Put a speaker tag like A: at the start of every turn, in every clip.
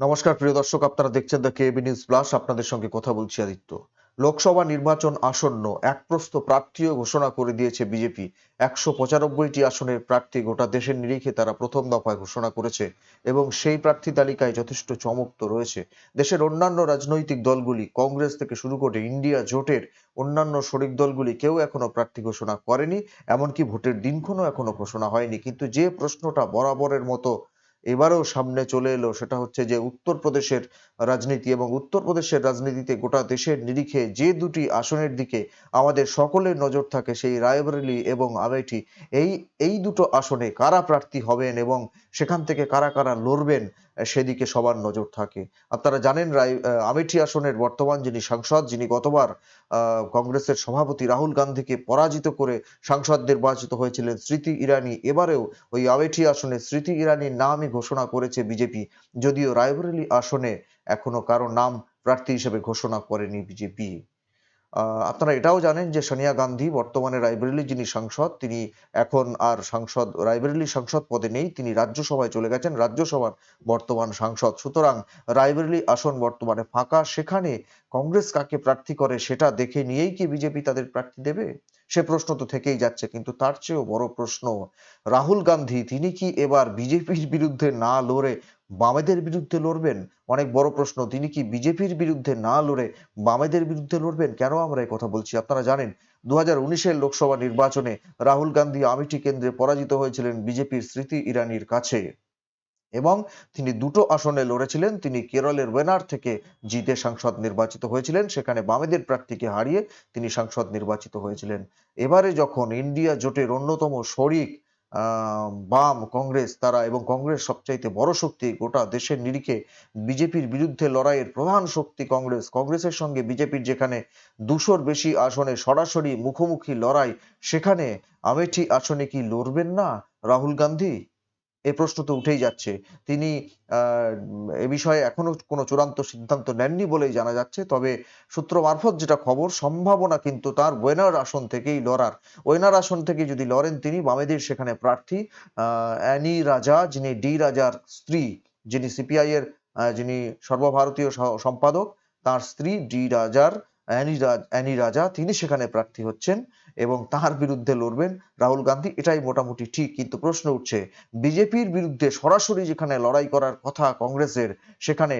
A: নমস্কার, প্রিয় দর্শক, আপনারা দেখছেন দ্য কেবি নিউজ প্লাস আপনাদের সঙ্গে কথা বলছি আদিত্য। লোকসভা নির্বাচন আসন্ন, এক প্রস্ত প্রার্থীও ঘোষণা করে দিয়েছে বিজেপি। একশো পঁচানব্বইটি আসনের প্রার্থী গোটা দেশের নিরিখে তারা প্রথম দফায় ঘোষণা করেছে এবং সেই প্রার্থী তালিকায় যথেষ্ট চমক তো রয়েছে। দেশের অন্যান্য রাজনৈতিক দলগুলি, কংগ্রেস থেকে শুরু করে ইন্ডিয়া জোটের অন্যান্য শরিক দলগুলি কেউ এখনও প্রার্থী ঘোষণা করেনি, এমনকি ভোটের দিনক্ষণও এখনও ঘোষণা হয়নি। কিন্তু যে প্রশ্নটা বরাবরের মতো এবারেও সামনে চলে এলো সেটা হচ্ছে যে উত্তরপ্রদেশের রাজনীতি এবং উত্তরপ্রদেশের রাজনীতিতে গোটা দেশের নিরিখে যে দুটি আসনের দিকে আমাদের সকলের নজর থাকে সেই রায়বরেলি এবং আমেঠি, এই এই দুটো আসনে কারা প্রার্থী হবেন এবং সেখান থেকে কারা কারা লড়বেন, সেদিকে সবার নজর থাকে। আপনারা জানেন রায় আমেঠি আসনের বর্তমান যিনি সাংসদ, যিনি গতবার কংগ্রেসের সভাপতি রাহুল গান্ধীকে পরাজিত করে সাংসদ নির্বাচিত হয়েছিলেন স্মৃতি ইরানি, এবারেও ওই আমেঠি আসনে স্মৃতি ইরানির নামই ঘোষণা করেছে বিজেপি। যদিও রায়বরেলি আসনে এখনও কারও নাম প্রার্থী হিসেবে ঘোষণা করেনি বিজেপি। আপনারা এটাও জানেন যে সোনিয়া গান্ধী বর্তমানে রায়বেরেলি যিনি সাংসদ, তিনি এখন আর সাংসদ, রায়বেরেলি সাংসদ পদে নেই, তিনি রাজ্যসভায় চলে গেছেন, রাজ্যসভার বর্তমান সাংসদ। সুতরাং রায়বেরেলি আসন বর্তমানে ফাঁকা, সেখানে কংগ্রেস কাকে প্রার্থী করে সেটা দেখে নিয়েই কি বিজেপি তাদের প্রার্থী দেবে? সে প্রশ্ন তো থেকেই যাচ্ছে, কিন্তু তার চেয়েও বড় প্রশ্ন, রাহুল গান্ধী, তিনি কি এবার বিজেপির বিরুদ্ধে না লড়ে বামেদের বিরুদ্ধে লড়বেন? অনেক বড় প্রশ্ন। তিনি কি বিজেপির বিরুদ্ধে না লড়ে বামেদের বিরুদ্ধে লড়বেন? কেন আমরা কথা বলছি? আপনারা জানেন দু হাজার লোকসভা নির্বাচনে রাহুল গান্ধী আমিঠি কেন্দ্রে পরাজিত হয়েছিলেন বিজেপির স্মৃতি ইরানির কাছে। এবং তিনি দুটো আসনে লড়েছিলেন। তিনি কেরলের ওয়েনার থেকে জিতে সাংসদ নির্বাচিত হয়েছিলেন। সেখানে বামেদের প্রার্থীকে হারিয়ে তিনি সাংসদ নির্বাচিত হয়েছিলেন। এবারে যখন ইন্ডিয়া জোটের অন্যতম শরিক বাম কংগ্রেস তারা এবং কংগ্রেস সবচাইতে বড় শক্তি গোটা দেশের নিরিখে বিজেপির বিরুদ্ধে লড়াইয়ের প্রধান শক্তি কংগ্রেস। কংগ্রেসের সঙ্গে বিজেপির যেখানে দুশোর বেশি আসনে সরাসরি মুখোমুখি লড়াই, সেখানে আমেঠি আসনে কি লড়বেন না রাহুল গান্ধী? এ প্রশ্ন তো উঠেই যাচ্ছে। তিনি এ বিষয়ে এখনও কোনো চূড়ান্ত সিদ্ধান্ত নেননি বলেই জানা যাচ্ছে। তবে সূত্র মারফত যেটা খবর, সম্ভাবনা কিন্তু তার ওয়েনার আসন থেকেই লড়ার। ওয়েনার আসন থেকে যদি লড়েন তিনি, বামেদের সেখানে প্রার্থী অ্যানি রাজা, যিনি ডি রাজার স্ত্রী, যিনি সিপিআই এর যিনি সর্বভারতীয় সম্পাদক, তার স্ত্রী ডি রাজার অ্যানি রাজা তিনি সেখানে প্রার্থী হচ্ছেন এবং তার বিরুদ্ধে লড়বেন রাহুল গান্ধী। এটাই মোটামুটি ঠিক, কিন্তু প্রশ্ন উঠছে, বিজেপির বিরুদ্ধে সরাসরি যেখানে লড়াই করার কথা কংগ্রেসের, সেখানে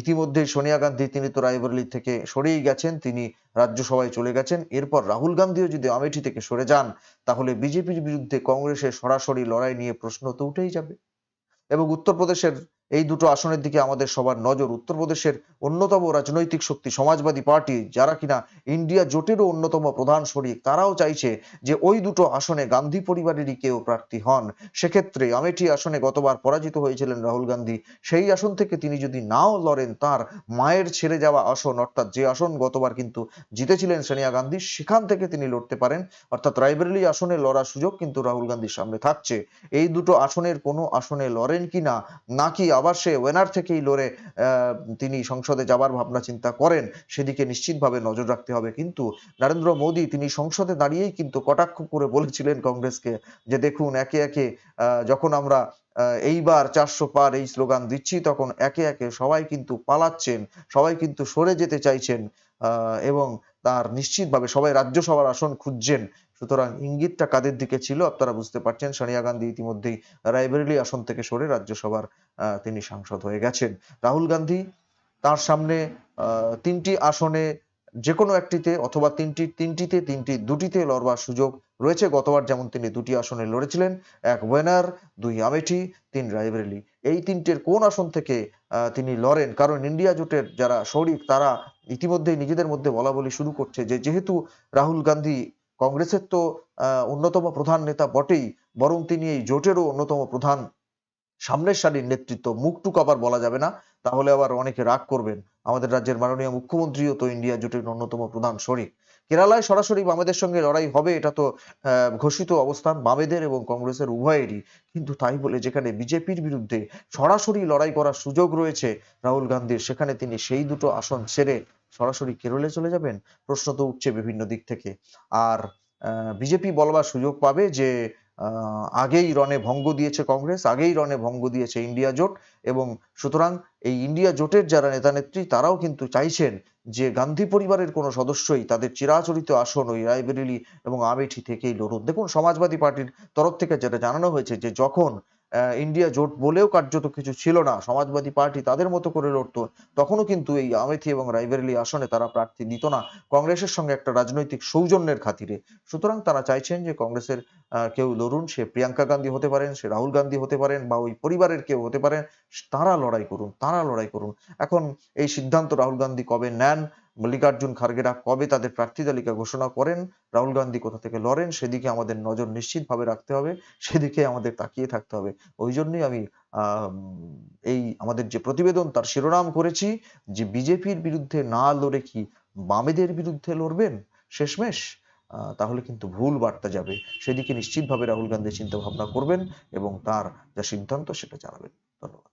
A: ইতিমধ্যে সোনিয়া গান্ধী, তিনি তো রায়বরেলি থেকে সরেই গেছেন, তিনি রাজ্যসভায় চলে গেছেন। এরপর রাহুল গান্ধীও যদি আমেঠি থেকে সরে যান, তাহলে বিজেপির বিরুদ্ধে কংগ্রেসের সরাসরি লড়াই নিয়ে প্রশ্ন তো উঠেই যাবে। এবং উত্তরপ্রদেশের এই দুটো আসনের দিকে আমাদের সবার নজর। উত্তরপ্রদেশের অন্যতম রাজনৈতিক শক্তি সমাজবাদী পার্টি, যারা কিনা ইন্ডিয়া জোটেরও অন্যতম প্রধান শরিক, তারাও চাইছে যে ওই দুটো আসনে গান্ধী পরিবারেরই কেউ প্রার্থী হন। সেক্ষেত্রে আমেঠি আসনে গতবার পরাজিত হয়েছিলেন রাহুল গান্ধী। সেই আসন থেকে তিনি যদি নাও লড়েন, তার মায়ের ছেড়ে যাওয়া আসন, অর্থাৎ যে আসন গতবার কিন্তু জিতেছিলেন সোনিয়া গান্ধী, সেখান থেকে তিনি লড়তে পারেন। অর্থাৎ রায়বেরেলি আসনে লড়ার সুযোগ কিন্তু রাহুল গান্ধীর সামনে থাকছে। এই দুটো আসনের কোনো আসনে লড়েন কিনা, নাকি আবার সে ওয়েনার থেকেই লড়ে তিনি সংসদে যাবার ভাবনা চিন্তা করেন, সেদিকে নিশ্চিতভাবে নজর রাখতে হবে। কিন্তু নরেন্দ্র মোদী তিনি সংসদে দাঁড়িয়েই কিন্তু কটাক্ষ করে বলেছিলেন কংগ্রেসকে যে দেখুন, একে একে যখন আমরা এইবার চারশো পার এই স্লোগান দিচ্ছি, তখন একে একে সবাই কিন্তু পালাচ্ছেন, সবাই কিন্তু সরে যেতে চাইছেন এবং তার নিশ্চিতভাবে সবাই রাজ্যসভার আসন খুঁজছেন। সুতরাং ইঙ্গিতটা কাদের দিকে ছিল আপনারা বুঝতে পারছেন। সোনিয়া গান্ধী ইতিমধ্যেই রায়বেরেলি আসন থেকে সরে রাজ্যসভার তিনি সাংসদ হয়ে গেছেন। রাহুল গান্ধী তার সামনে তিনটি আসনে যে কোনো একটিতে অথবা তিনটি, তিনটিতে তিনটি, দুটিতে লড়বার সুযোগ রয়েছে। গতবার যেমন তিনি দুটি আসনে লড়েছিলেন, এক ওয়েনার, দুই আমেঠি, তিন রায়বেরেলি। এই তিনটের কোন আসন থেকে তিনি লড়েন? কারণ ইন্ডিয়া জোটের যারা শরিক, তারা ইতিমধ্যেই নিজেদের মধ্যে বলা বলি শুরু করছে যে, যেহেতু রাহুল গান্ধী কংগ্রেসের তো অন্যতম প্রধান নেতা বটেই, বরং তিনি এই জোটেরও অন্যতম প্রধান সামনের সারির নেতৃত্ব। মুখটুক আবার বলা যাবে না, তাহলে আবার অনেকে রাগ করবেন। আমাদের রাজ্যের মাননীয় মুখ্যমন্ত্রীও তো ইন্ডিয়া জোটের অন্যতম প্রধান শরিক। কেরালায় সরাসরি বামেদের সঙ্গে লড়াই হবে, এটা তো ঘোষিত অবস্থান বামেদের এবং কংগ্রেসের উভয়েরই। কিন্তু তাই বলে যেখানে বিজেপির বিরুদ্ধে সরাসরি লড়াই করার সুযোগ রয়েছে, রাহুল গান্ধীর, সেখানে তিনি সেই দুটো আসন ছেড়ে সরাসরি কেরলে চলে যাবেন? প্রশ্ন তো উঠছে বিভিন্ন দিক থেকে। আর বিজেপি বলবার সুযোগ পাবে যে আগেই রণে ভঙ্গ দিয়েছে কংগ্রেস, আগেই রণে ভঙ্গ দিয়েছে ইন্ডিয়া জোট এবং সুতরাং এই ইন্ডিয়া জোটের যারা নেতা নেত্রী তারাও কিন্তু চাইছেন যে গান্ধী পরিবারের কোনো সদস্যই তাদের চিরাচরিত আসন ওই রায়বেরেলি এবং আমেঠি থেকেই লড়ুন। দেখুন, সমাজবাদী পার্টির তরফ থেকে যেটা জানানো হয়েছে যে যখন ইন্ডিয়া জোট বলেও কার্যত কিছু ছিল না। সমাজবাদী পার্টি তাদের মতো করে লড়তো। তখনও কিন্তু এই আমেথি এবং রায়বেরেলি আসনে তারা প্রার্থী দিত না। কংগ্রেসের সঙ্গে একটা রাজনৈতিক সৌজন্যের খাতিরে। সুতরাং তারা চাইছেন যে কংগ্রেসের কেউ লড়ুন। সে প্রিয়াঙ্কা গান্ধী হতে পারেন, সে রাহুল গান্ধী হতে পারেন বা ওই পরিবারের কেউ হতে পারেন। তারা লড়াই করুন, তারা লড়াই করুন। এখন এই সিদ্ধান্ত রাহুল গান্ধী কবে নেন? মল্লিকার্জুন খার্গেরা কবে তাদের প্রার্থী তালিকা ঘোষণা করেন? রাহুল গান্ধী কোথা থেকে লড়েন? সেদিকে আমাদের নজর নিশ্চিতভাবে রাখতে হবে, সেদিকে আমাদের তাকিয়ে থাকতে হবে। ওই জন্যই আমি এই আমাদের যে প্রতিবেদন তার শিরোনাম করেছি যে বিজেপির বিরুদ্ধে না লড়ে কি বামেদের বিরুদ্ধে লড়বেন? শেষমেশ তাহলে কিন্তু ভুল বার্তা যাবে। সেদিকে নিশ্চিতভাবে রাহুল গান্ধী চিন্তা ভাবনা করবেন এবং তার যা সিদ্ধান্ত সেটা জানাবেন। ধন্যবাদ।